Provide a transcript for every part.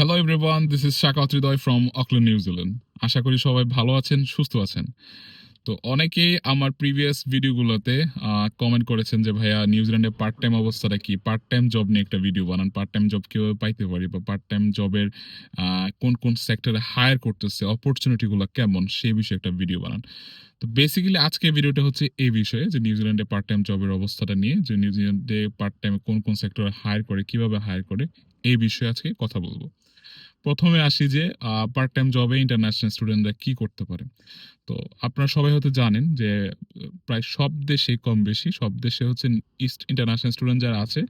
Hello everyone this is Shakat Hridoy from Auckland New Zealand আশা করি সবাই ভালো আছেন, সুস্থ আছেন। তো অনেকেই আমার প্রিভিয়াস ভিডিওগুলোতে কমেন্ট করেছেন যে, ভাইয়া নিউজিল্যান্ডে পার্ট টাইম অবস্থাটা কি? পার্ট টাইম জব নিয়ে একটা ভিডিও বানান। পার্ট টাইম জব কীভাবে পাইতে পারি? বা পার্ট টাইম জবের কোন কোন সেক্টরে হায়ার করতেছে? অপরচুনিটিগুলো কেমন? সেই বিষয়ে একটা ভিডিও বানান। তো বেসিক্যালি আজকে ভিডিওটা হচ্ছে এই বিষয়ে, যে নিউজিল্যান্ডে পার্ট টাইম জবের অবস্থাটা নিয়ে, যে নিউজিল্যান্ডে পার্ট টাইমে কোন কোন সেক্টরে হায়ার করে, কীভাবে হায়ার করে, এই বিষয়ে আজকে কথা বলব। প্রথমে আসি যে পার্ট টাইম জবে ইন্টারন্যাশনাল স্টুডেন্টরা কি করতে পারে? তো আপনারা সবাই হয়তো জানেন যে, প্রায় সব দেশে কম বেশি, সব দেশে হচ্ছে ইস্ট ইন্টারন্যাশনাল স্টুডেন্ট যারা আছে,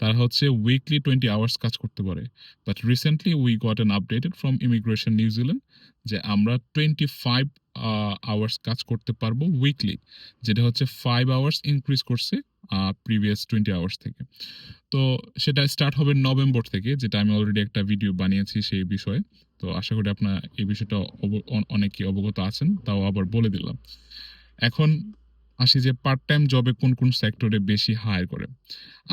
তারা হচ্ছে উইকলি টোয়েন্টি আওয়ার্স কাজ করতে পারে। But recently we got an updated from immigration New Zealand যে আমরা টোয়েন্টি ফাইভ আওয়ার্স কাজ করতে পারব উইকলি যেটা হচ্ছে ফাইভ আওয়ার্স ইনক্রিজ করছে প্রিভিয়াস টোয়েন্টি আওয়ার্স থেকে। তো সেটা স্টার্ট হবে নভেম্বর থেকে, যেটা আমি অলরেডি একটা ভিডিও বানিয়েছি সেই বিষয়ে। তো আশা করি আপনার এই বিষয়টা অনেকেই অবগত আছেন, তাও আবার বলে দিলাম। এখন আসি যে পার্ট টাইম জবে কোন কোন সেক্টরে বেশি হায়ার করে।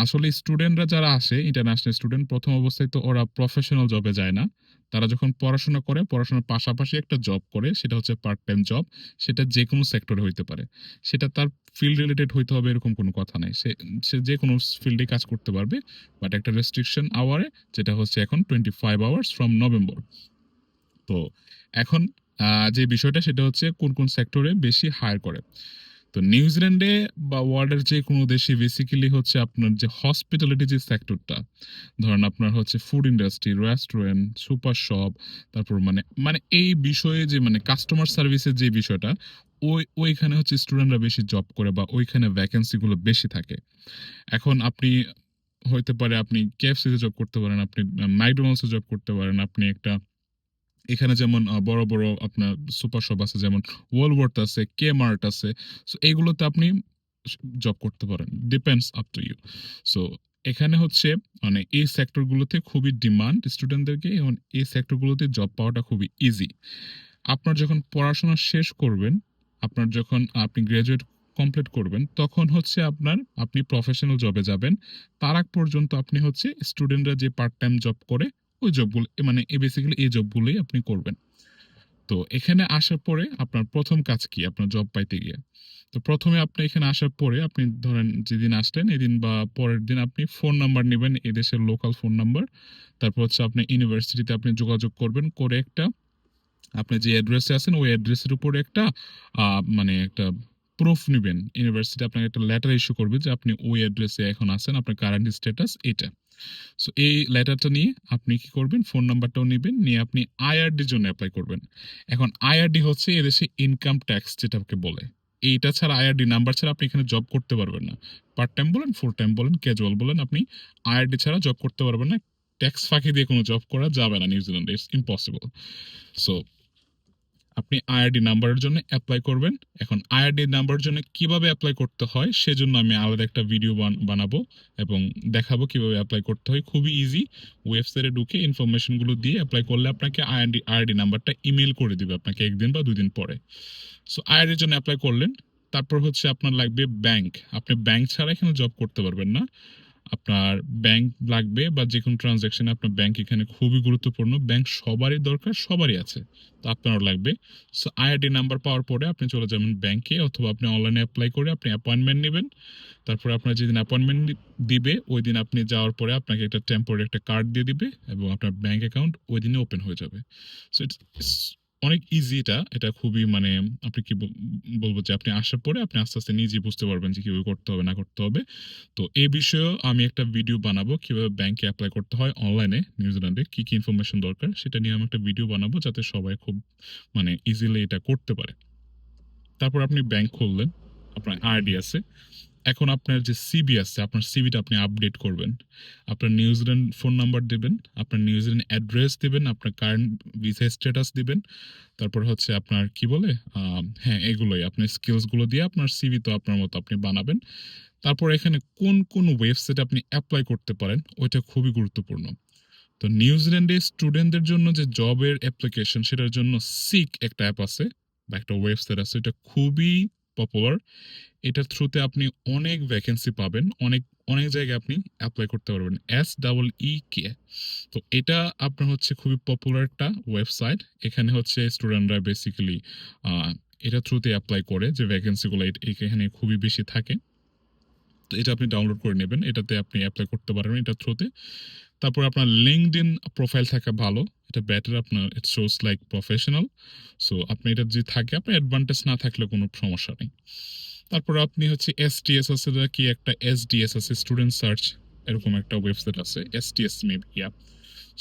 আসলে স্টুডেন্টরা যারা আসে ইন্টারন্যাশনাল স্টুডেন্ট প্রথম অবস্থায় তো ওরা প্রফেশনাল জবে যায় না। তারা যখন পড়াশোনা করে, পড়াশোনার পাশাপাশি একটা জব করে, সেটা হচ্ছে পার্ট টাইম জব সেটা যে কোনো সেক্টরে হইতে পারে। সেটা তার ফিল্ড রিলেটেড হইতে হবে এরকম কোনো কথা নাই। সে সে যে কোনো ফিল্ডে কাজ করতে পারবে বাট একটা রেস্ট্রিকশন আওয়ারে যেটা হচ্ছে এখন twenty five hours from November তো এখন যে বিষয়টা, সেটা হচ্ছে কোন কোন সেক্টরে বেশি হায়ার করে। তো নিউজিল্যান্ডে বা ওয়ার্ল্ডের যে কোনো দেশে বেসিক্যালি হচ্ছে আপনার যে হসপিটালিটি যে সেক্টরটা ধরেন আপনার হচ্ছে food industry restaurant super shop তারপর মানে মানে এই বিষয়ে যে মানে কাস্টমার সার্ভিসের যে বিষয়টা, ওই, ওইখানে হচ্ছে স্টুডেন্টরা বেশি জব করে বা ওইখানে ভ্যাকেন্সিগুলো বেশি থাকে। এখন আপনি হইতে পারে আপনি কেএফসিতে জব করতে পারেন, আপনি ম্যাকডোনাল্ডসে জব করতে পারেন, আপনি একটা এখানে যেমন বড় বড় আপনার সুপার শপ আছে, যেমন ওয়ালওয়ার্থ আছে কে মার্ট আছে সো এইগুলোতে আপনি জব করতে পারেন। Depends up to you so এখানে হচ্ছে মানে এই সেক্টরগুলোতে খুবই ডিমান্ড স্টুডেন্টদেরকে এবং এই সেক্টরগুলোতে জব পাওয়াটা খুবই ইজি আপনার যখন পড়াশোনা শেষ করবেন, আপনার যখন আপনি গ্রাজুয়েট কমপ্লিট করবেন, তখন হচ্ছে আপনার, আপনি প্রফেশনাল জবে যাবেন। তার আগ পর্যন্ত আপনি হচ্ছে স্টুডেন্টরা যে পার্ট টাইম জব করে ওই জবগুলো মানে বেসিক্যালি এই জবগুলোই আপনি করবেন। তো এখানে আসার পরে আপনার প্রথম কাজ কি? আপনার জব পাইতে গিয়ে। তো প্রথমে আপনি এখানে আসার পরে আপনি ধরেন যেদিন আসলেন, এদিন বা পরের দিন আপনি ফোন নাম্বার নেবেন এদেশের লোকাল ফোন নাম্বার তারপর হচ্ছে আপনি ইউনিভার্সিটিতে আপনি যোগাযোগ করবেন, করে একটা আপনি যে অ্যাড্রেসে আছেন, ওই অ্যাড্রেসের উপরে একটা মানে একটা প্রুফ নেবেন। ইউনিভার্সিটি আপনাকে একটা লেটার ইস্যু করবে যে আপনি ওই অ্যাড্রেসে এখন আছেন, আপনার কারেন্ট স্ট্যাটাস এটা সো এই লেটারটা নিয়ে আপনি কি করবেন? ফোন নাম্বারটাও নেবেন, নিয়ে আপনি আইআরডির জন্য অ্যাপ্লাই করবেন। এখন আইআরডি হচ্ছে এদেশে ইনকাম ট্যাক্স যেটাকে বলে। এইটা ছাড়া আইআরডি নাম্বার ছাড়া আপনি এখানে জব করতে পারবেন না। পার্ট টাইম বলেন ফুল টাইম বলেন ক্যাজুয়াল বলেন, আপনি আইআরডি ছাড়া জব করতে পারবেন না। ট্যাক্স ফাঁকি দিয়ে কোনো জব করা যাবে না নিউজিল্যান্ডে ইটস ইম্পসিবল সো আপনি আইআরডি নাম্বারের জন্য অ্যাপ্লাই করবেন। এখন আইআরডি নাম্বারের জন্য কীভাবে অ্যাপ্লাই করতে হয় সেজন্য আমি আলাদা একটা ভিডিও বানাবো এবং দেখাবো কীভাবে অ্যাপ্লাই করতে হয়। খুবই ইজি ওয়েবসাইটে ঢুকে ইনফরমেশনগুলো দিয়ে অ্যাপ্লাই করলে আপনাকে আইআরডি আইআরডি নাম্বারটা ইমেল করে দিবে আপনাকে একদিন বা দুদিন পরে। সো আইআরডির জন্য অ্যাপ্লাই করলেন। তারপর হচ্ছে আপনার লাগবে ব্যাংক আপনি ব্যাংক ছাড়া এখানে জব করতে পারবেন না। আপনার ব্যাংক লাগবে বা যে কোনো ট্রানজ্যাকশনে আপনার ব্যাংক এখানে খুবই গুরুত্বপূর্ণ। ব্যাংক সবারই দরকার, সবারই আছে। তো আপনারও লাগবে। সো আইআইডি নাম্বার পাওয়ার পরে আপনি চলে যাবেন ব্যাংকে অথবা আপনি অনলাইনে অ্যাপ্লাই করে আপনি অ্যাপয়েন্টমেন্ট নেবেন। তারপরে আপনার যেদিন অ্যাপয়েন্টমেন্ট দিবে ওই দিন আপনি যাওয়ার পরে আপনাকে একটা টেম্পোরারি একটা কার্ড দিয়ে দিবে এবং আপনার ব্যাংক অ্যাকাউন্ট ওই দিনে ওপেন হয়ে যাবে। সো ইটস অনেক ইজি এটা এটা খুবই মানে আপনি কি বলব যে আপনি আসার পরে আপনি আস্তে আস্তে নিজেই বুঝতে পারবেন যে কীভাবে করতে হবে না করতে হবে। তো এই বিষয়েও আমি একটা ভিডিও বানাবো কীভাবে ব্যাংকে অ্যাপ্লাই করতে হয় অনলাইনে নিউজিল্যান্ডে কি কি ইনফরমেশন দরকার সেটা নিয়ে আমি একটা ভিডিও বানাবো যাতে সবাই খুব মানে ইজিলি এটা করতে পারে। তারপর আপনি ব্যাংক খুললেন আপনার আইডি আছে। এখন আপনার যে সিবি আছে, আপনার সিবিটা আপনি আপডেট করবেন। আপনার নিউজিল্যান্ড ফোন নাম্বার দেবেন, আপনার নিউজিল্যান্ড অ্যাড্রেস দেবেন, আপনার কারেন্ট ভিসা স্ট্যাটাস দেবেন। তারপর হচ্ছে আপনার কি বলে হ্যাঁ এগুলোই। আপনার স্কিলসগুলো দিয়ে আপনার সিভি তো আপনার মতো আপনি বানাবেন। তারপর এখানে কোন কোন ওয়েবসাইট আপনি অ্যাপ্লাই করতে পারেন, ওইটা খুবই গুরুত্বপূর্ণ। তো নিউজিল্যান্ডে স্টুডেন্টদের জন্য যে জবের অ্যাপ্লিকেশন সেটার জন্য সিক একটা অ্যাপ আছে বা একটা ওয়েবসাইট আছে এটা খুবই পপুলার এটার থ্রুতে আপনি অনেক ভ্যাকেন্সি পাবেন, অনেক অনেক জায়গায় আপনি অ্যাপ্লাই করতে পারবেন। এস ডাবল ই কে তো এটা আপনার হচ্ছে খুবই পপুলার একটা ওয়েবসাইট এখানে হচ্ছে স্টুডেন্টরা বেসিক্যালি এটা থ্রুতে অ্যাপ্লাই করে যে ভ্যাকেন্সিগুলো এখানে খুবই বেশি থাকে। এটা আপনি ডাউনলোড করে নেবেন। এটাতে আপনি অ্যাপ্লাই করতে পারবেন এটার থ্রুতে তারপর আপনার লিঙ্কড ইন প্রোফাইল থাকা ভালো। এটা বেটার আপনার it shows like professional so আপনি এটা যদি থাকে আপনার অ্যাডভান্টেজ না থাকলে কোনো সমস্যা নেই। তারপর আপনি হচ্ছে এস টিএস আছে কি একটা এস ডিএস আছে স্টুডেন্ট সার্চ এরকম একটা ওয়েবসাইট আছে S TS maybe yeah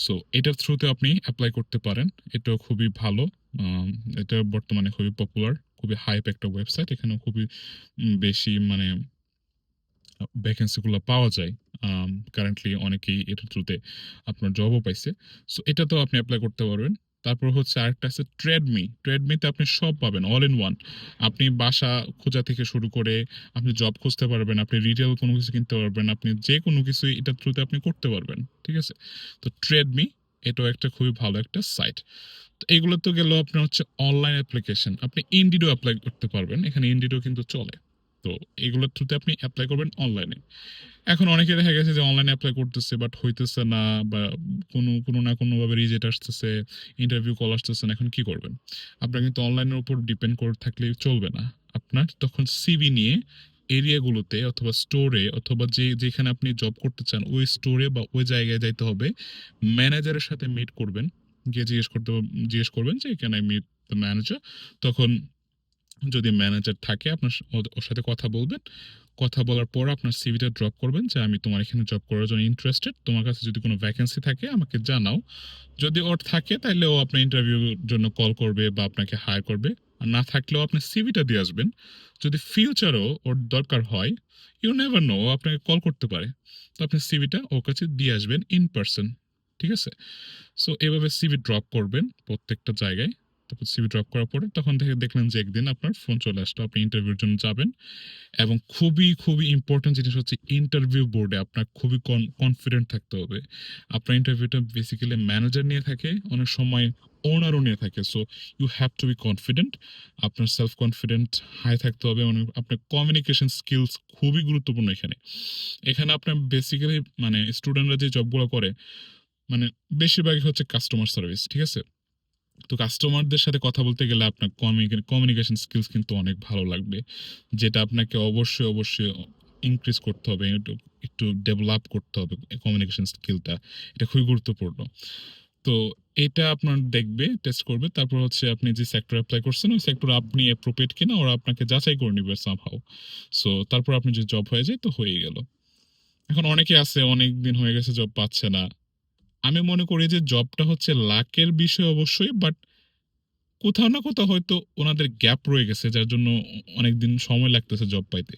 so এটার থ্রুতে আপনি অ্যাপ্লাই করতে পারেন। এটাও খুবই ভালো। এটা বর্তমানে খুবই পপুলার খুবই হাইপ একটা ওয়েবসাইট এখানে খুবই বেশি মানে ভ্যাকেন্সিগুলো পাওয়া যায় কারেন্টলি অনেকেই এটার থ্রুতে আপনার জবও পাইছে। সো এটা তো আপনি অ্যাপ্লাই করতে পারবেন। তারপর হচ্ছে আরেকটা আছে ট্রেডমি ট্রেডমিতে আপনি সব পাবেন অল ইন ওয়ান আপনি বাসা খোঁজা থেকে শুরু করে আপনি জব খুঁজতে পারবেন, আপনি রিটেল কোনো কিছু কিনতে পারবেন, আপনি যে কোনো কিছু এটার থ্রুতে আপনি করতে পারবেন, ঠিক আছে? তো ট্রেডমি এটাও একটা খুবই ভালো একটা সাইট তো এগুলো তো গেল আপনার হচ্ছে অনলাইন অ্যাপ্লিকেশন আপনি ইন্ডিডো অ্যাপ্লাই করতে পারবেন, এখানে ইন্ডিডো কিন্তু চলে। তো এগুলোর থ্রুতে আপনি অ্যাপ্লাই করবেন অনলাইনে এখন অনেকে দেখা গেছে যে অনলাইনে অ্যাপ্লাই করতেছে বাট হইতেছে না বা কোনো কোনো না কোনোভাবে রিজেক্ট আসতেছে ইন্টারভিউ কল আসতেছে না, এখন কি করবেন? আপনার কিন্তু অনলাইনের উপর ডিপেন্ড করে থাকলে চলবে না। আপনার তখন সিভি নিয়ে এরিয়াগুলোতে অথবা স্টোরে অথবা যে, যেখানে আপনি জব করতে চান, ওই স্টোরে বা ওই জায়গায় যাইতে হবে। ম্যানেজারের সাথে মিট করবেন। গিয়ে জিজ্ঞেস করতে, জিজ্ঞেস করবেন যে can I meet the manager তখন যদি ম্যানেজার থাকে, আপনার ওর সাথে কথা বলবেন। কথা বলার পর আপনার সিভিটা ড্রপ করবেন যে, আমি তোমার এখানে জব করার জন্য ইন্টারেস্টেড তোমার কাছে যদি কোনো ভ্যাকেন্সি থাকে, আমাকে জানাও। যদি ওর থাকে তাহলে ও আপনার ইন্টারভিউর জন্য কল করবে বা আপনাকে হায়ার করবে। আর না থাকলেও আপনি সিভিটা দিয়ে আসবেন। যদি ফিউচারও ওর দরকার হয় ইউ নেভার নো আপনাকে কল করতে পারে। তো আপনি সিভিটা ওর কাছে দিয়ে আসবেন ইন পার্সন ঠিক আছে? সো এভাবে সিভি ড্রপ করবেন প্রত্যেকটা জায়গায়। তারপর সিভি ড্রপ করার পরে তখন থেকে দেখলেন যে একদিন আপনার ফোন চলে আসলো, আপনি ইন্টারভিউর জন্য যাবেন এবং খুবই খুবই ইম্পর্টেন্ট জিনিস হচ্ছে ইন্টারভিউ বোর্ডে আপনার খুবই কনফিডেন্ট থাকতে হবে। আপনার ইন্টারভিউটা বেসিক্যালি ম্যানেজার নিয়ে থাকে, অনেক সময় ওনারও নিয়ে থাকে। So you have to be confident আপনার সেলফ কনফিডেন্ট হাই থাকতে হবে মানে আপনার কমিউনিকেশন স্কিলস খুবই গুরুত্বপূর্ণ এখানে। এখানে আপনার বেসিক্যালি মানে স্টুডেন্টরা যে জবগুলো করে মানে বেশিরভাগই হচ্ছে কাস্টমার সার্ভিস ঠিক আছে? তো কাস্টমারদের সাথে কথা বলতে গেলে আপনার কমিউনিকেশন স্কিলস কিন্তু অনেক ভালো লাগবে। যেটা আপনাকে অবশ্যই অবশ্যই ইনক্রিজ করতে হবে, একটু একটু ডেভেলপ করতে হবে কমিউনিকেশন স্কিলটা এটা খুবই গুরুত্বপূর্ণ। তো এটা আপনার দেখবে টেস্ট করবে, তারপর হচ্ছে আপনি যে সেক্টর অ্যাপ্লাই করছেন, ওই সেক্টর আপনি অ্যাপ্রোপ্রিয়েট কিনা, ওরা আপনাকে যাচাই করে নিবে সামহাও সো তারপর আপনি যে জব হয়ে যায়, তো হয়ে গেল। এখন অনেকে আছে, অনেক দিন হয়ে গেছে জব পাচ্ছে না। আমি মনে করি যে জবটা হচ্ছে লাকের বিষয় অবশ্যই বাট কোথাও না কোথাও হয়তো ওনাদের গ্যাপ রয়ে গেছে, যার জন্য অনেক দিন সময় লাগতেছে জব পাইতে।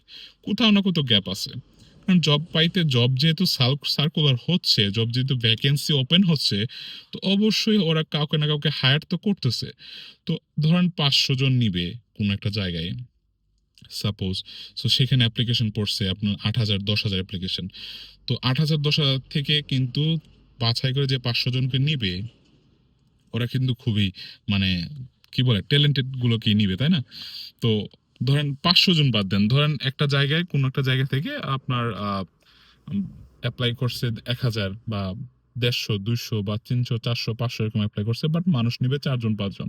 কোথাও না কোথাও গ্যাপ আছে। কারণ জব পাইতে জব যেহেতু সার্কুলার হচ্ছে জব যেহেতু ভ্যাকেন্সি ওপেন হচ্ছে, তো অবশ্যই ওরা কাউকে না কাউকে হায়ার তো করতেছে। তো ধরেন পাঁচশো জন নিবে কোনো একটা জায়গায় সাপোজ সো সেখানে অ্যাপ্লিকেশন পড়ছে আপনার আট হাজার, দশ হাজার অ্যাপ্লিকেশন তো আট হাজার, দশ হাজার থেকে কিন্তু বাছাই করে যে পাঁচশো জনকে নিবে, ওরা কিন্তু খুবই মানে কি বলে ট্যালেন্টেড গুলোকেই নিবে, তাই না? তো ধরেন পাঁচশো জন বাদ দেন। ধরেন একটা জায়গায়, কোনো একটা জায়গা থেকে আপনার অ্যাপ্লাই করছে এক হাজার বা দেড়শো, দুইশো বা তিনশো, চারশো, পাঁচশো এরকম অ্যাপ্লাই করছে বাট মানুষ নিবে চারজন, পাঁচজন।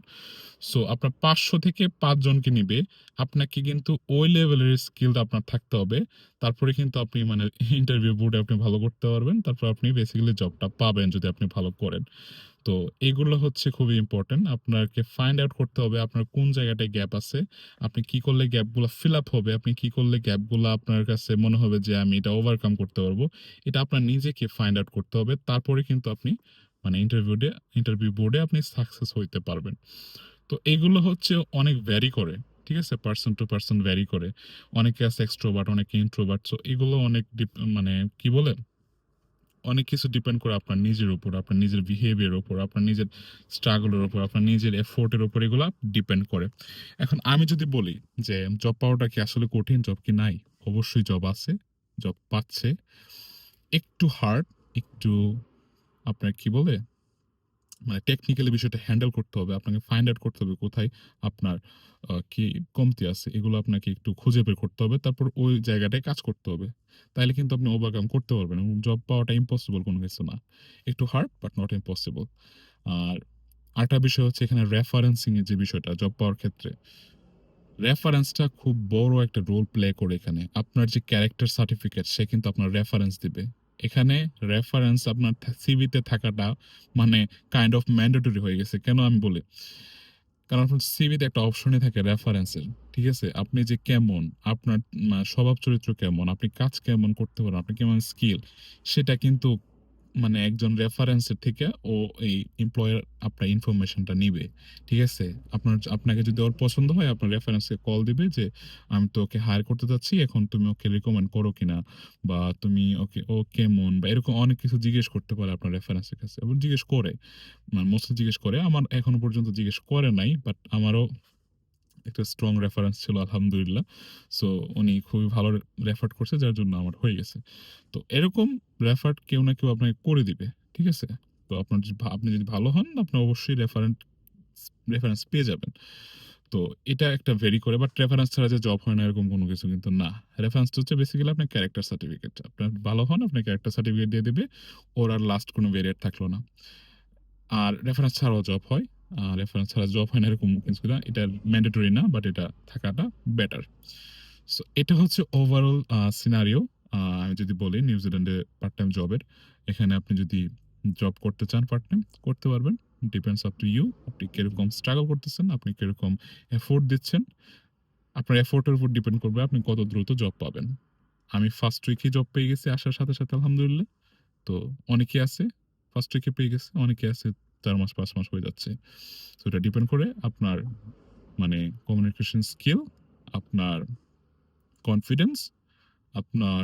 সো আপনার পাঁচশো থেকে পাঁচজনকে নিবে, আপনাকে কিন্তু ওই লেভেলের স্কিল আপনার থাকতে হবে। তারপরে কিন্তু আপনি মানে ইন্টারভিউ বোর্ডে আপনি ভালো করতে পারবেন, তারপর আপনি বেসিক্যালি জবটা পাবেন যদি আপনি ভালো করেন। তো এগুলো হচ্ছে খুবই ইম্পর্টেন্ট আপনাকে ফাইন্ড আউট করতে হবে আপনার কোন জায়গাটায় গ্যাপ আছে, আপনি কি করলে গ্যাপগুলো ফিল আপ হবে, আপনি কি করলে গ্যাপগুলো আপনার কাছে মনে হবে যে আমি এটা ওভারকাম করতে পারব, এটা আপনার নিজেকে ফাইন্ড আউট করতে হবে, তারপরে কিন্তু আপনি মানে ইন্টারভিউডে ইন্টারভিউ বোর্ডে আপনি সাকসেস হইতে পারবেন। তো এগুলো হচ্ছে অনেক ভ্যারি করে, ঠিক আছে? পার্সন টু পার্সন ভ্যারি করে। অনেকে আছে এক্সট্রোভার্ট অনেকে ইন্ট্রোভার্ট সো এগুলো অনেক মানে কি বলে? অনেক কিছু ডিপেন্ড করে আপনার নিজের উপর, আপনার নিজের বিহেভিয়ার উপর, আপনার নিজের স্ট্রাগলের উপর, আপনার নিজের এফোর্টের উপর এগুলো ডিপেন্ড করে। এখন আমি যদি বলি যে জব পাওয়াটা কি আসলে কঠিন জব কি নাই? অবশ্যই জব আছে জব পাচ্ছে। একটু হার্ড একটু আপনার কি বলে? মানে টেকনিক্যালি বিষয়টা হ্যান্ডেল করতে হবে। আপনাকে ফাইন্ড আউট করতে হবে কোথায় আপনার কি কমতি আছে। এগুলো আপনাকে একটু খুঁজে বের করতে হবে। তারপর ওই জায়গাটায় কাজ করতে হবে। তাইলে কিন্তু আপনি ওভারকাম করতে পারবেন এবং জব পাওয়াটা ইম্পসিবল কোনো কিছু না। একটু হার্ড বাট নট ইম্পসিবল। আর আরেকটা বিষয় হচ্ছে এখানে রেফারেন্সিং এর যে বিষয়টা জব পাওয়ার ক্ষেত্রে রেফারেন্সটা খুব বড় একটা রোল প্লে করে এখানে। আপনার যে ক্যারেক্টার সার্টিফিকেট সে কিন্তু আপনার রেফারেন্স দিবে। এখানে রেফারেন্স আপনার সিভিতে থাকাটা মানে কাইন্ড অফ ম্যান্ডেটরি হয়ে গেছে। কেন আমি বলি? কারণ আপনার সিভিতে একটা অপশনই থাকে রেফারেন্সের। ঠিক আছে? আপনি যে কেমন, আপনার স্বভাব চরিত্র কেমন, আপনি কাজ কেমন করতে পারেন, আপনি কেমন স্কিল সেটা কিন্তু মানে একজন রেফারেন্সের থেকে ও এই এমপ্লয়ার আপনার ইনফরমেশনটা নিবে। ঠিক আছে? আপনার আপনাকে যদি ওর পছন্দ হয় আপনার রেফারেন্সকে কল দিবে যে, "আমি তো ওকে হায়ার করতে চাচ্ছি। এখন তুমি ওকে রিকমেন্ড করো কিনা? বা তুমি ওকে ও কেমন?" বা এরকম অনেক কিছু জিজ্ঞেস করতে পারে আপনার রেফারেন্সের কাছে এবং জিজ্ঞেস করে। মানে মোস্টলি জিজ্ঞেস করে। আমার এখনও পর্যন্ত জিজ্ঞেস করে নাই। বাট আমারও একটা স্ট্রং রেফারেন্স ছিল, আলহামদুলিল্লাহ। সো উনি খুবই ভালো রেফার করছে, যার জন্য আমার হয়ে গেছে। তো এরকম রেফার কেউ না কেউ আপনাকে করে দিবে। ঠিক আছে? তো আপনার আপনি যদি ভালো হন, আপনি অবশ্যই রেফারেন্ট রেফারেন্স পেয়ে যাবেন। তো এটা একটা ভেরি করে বাট রেফারেন্স ছাড়া যে জব হয় না, এরকম কোনো কিছু কিন্তু না। রেফারেন্সটা হচ্ছে বেসিক্যালি আপনার ক্যারেক্টার সার্টিফিকেট। আপনার ভালো হন আপনার ক্যারেক্টার সার্টিফিকেট দিয়ে দেবে, ওর আর লাস্ট কোনো ভেরিয়েট থাকল না। আর রেফারেন্স ছাড়াও জব হয়। রেফারেন্স ছাড়া জব হয় না এরকম কিছু না। এটা ম্যান্ডেটরি না বাট এটা থাকাটা বেটার। সো এটা হচ্ছে ওভারঅল সিনারিও। আমি যদি বলি নিউজিল্যান্ডে পার্ট টাইম জবের। এখানে আপনি যদি জব করতে চান পার্ট টাইম করতে পারবেন। Depends up to you. আপনি কীরকম স্ট্রাগল করতেছেন, আপনি কীরকম এফোর্ট দিচ্ছেন। আপনার এফোর্ট এর উপর ডিপেন্ড করবে আপনি কত দ্রুত জব পাবেন। আমি ফার্স্ট উইকে জব পেয়ে গেছি আসার সাথে, সাথে আলহামদুলিল্লাহ। তো অনেকে আছে ফার্স্ট উইকে পেয়ে গেছে। অনেকে আছে ৪ মাস পাঁচ মাস হয়ে যাচ্ছে। তো এটা ডিপেন্ড করে আপনার মানে কমিউনিকেশন স্কিল, আপনার কনফিডেন্স, আপনার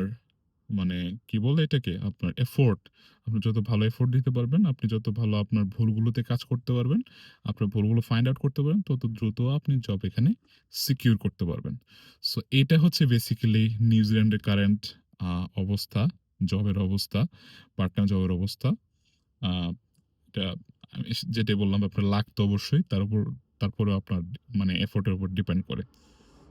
মানে কি বলে এটাকে? আপনার এফোর্ট। আপনি যত ভালো এফোর্ট দিতে পারবেন, আপনি যত ভালো আপনার ভুলগুলোতে কাজ করতে পারবেন, আপনার ভুলগুলো ফাইন্ড আউট করতে পারবেন, তত দ্রুত আপনি জব এখানে সিকিউর করতে পারবেন। সো এটা হচ্ছে বেসিক্যালি নিউজিল্যান্ডের কারেন্ট অবস্থা, জবের অবস্থা, পার্ট টাইম জবের অবস্থা। এটা যেটাই বললাম আপনার লাক তো অবশ্যই তার উপর, তারপরেও আপনার মানে এফোর্টের উপর ডিপেন্ড করে।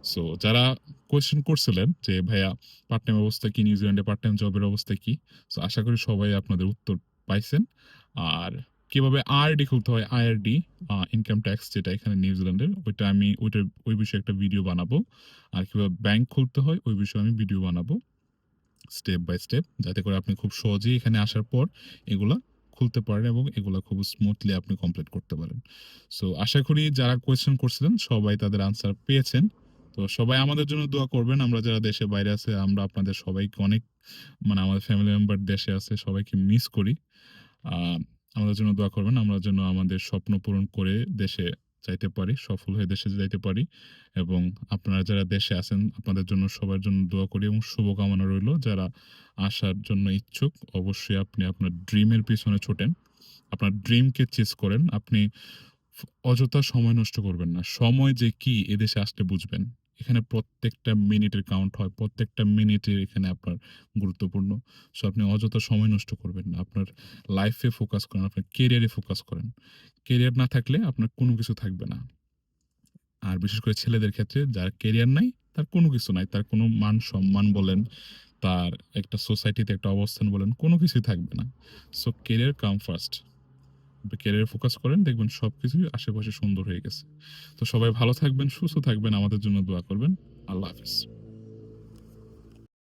সো যারা কোয়েশ্চেন করছিলেন যে, ভাইয়া পার্ট টাইম অবস্থা কি? নিউজিল্যান্ডে পার্ট টাইম জবের অবস্থা কি? সো আশা করি সবাই আপনাদের উত্তর পাইছেন। আর কীভাবে আরডি খুলতে হয় আইআরডি ইনকাম ট্যাক্স যেটা এখানে নিউজিল্যান্ডের ওইটা আমি, ওইটা, ওই বিষয়ে একটা ভিডিও বানাবো। আর কীভাবে ব্যাংক খুলতে হয় ওই বিষয়ে আমি ভিডিও বানাবো। স্টেপ বাই স্টেপ যাতে করে আপনি খুব সহজেই এখানে আসার পর এগুলা খুলতে পারেন এবং এগুলো খুব স্মুথলি আপনি কমপ্লিট করতে পারেন। সো আশা করি যারা কোয়েশ্চেন করছিলেন, সবাই তাদের আনসার পেয়েছেন। তো সবাই আমাদের জন্য দোয়া করবেন। আমরা যারা দেশে বাইরে আছে, আমরা আপনাদের সবাইকে অনেক মানে আমাদের ফ্যামিলি মেম্বার দেশে আছে, সবাইকে মিস করি। আমাদের জন্য দোয়া করবেন। আমরা যেন আমাদের স্বপ্ন পূরণ করে দেশে যাইতে পারি, সফল হয়ে দেশে যাইতে পারি এবং আপনারা যারা দেশে আছেন আপনাদের জন্য সবার জন্য দোয়া করি এবং শুভকামনা রইল যারা আসার জন্য ইচ্ছুক অবশ্যই আপনি আপনার ড্রিমের পিছনে ছোটেন। আপনার ড্রিমকে চেস করেন। আপনি অযথা সময় নষ্ট করবেন না। সময় যে কি এদেশে আসলে বুঝবেন। এখানে প্রত্যেকটা মিনিটের কাউন্ট হয়। প্রত্যেকটা মিনিটের এখানে আপনার গুরুত্বপূর্ণ। সো আপনি অযথা সময় নষ্ট করবেন না। আপনার লাইফে ফোকাস করেন, আপনার কেরিয়ারে ফোকাস করেন। কেরিয়ার না থাকলে আপনার কোনো কিছু থাকবে না। আর বিশেষ করে ছেলেদের ক্ষেত্রে যার কেরিয়ার নাই তার কোনো কিছু নাই। তার কোনো মান সম্মান বলেন, তার একটা সোসাইটিতে একটা অবস্থান বলেন কোনো কিছুই থাকবে না। So career come first. ক্যারিয়ারে ফোকাস করেন দেখবেন সবকিছুই আশেপাশে সুন্দর হয়ে গেছে। তো সবাই ভালো থাকবেন, সুস্থ থাকবেন, আমাদের জন্য দোয়া করবেন। আল্লাহ হাফেজ।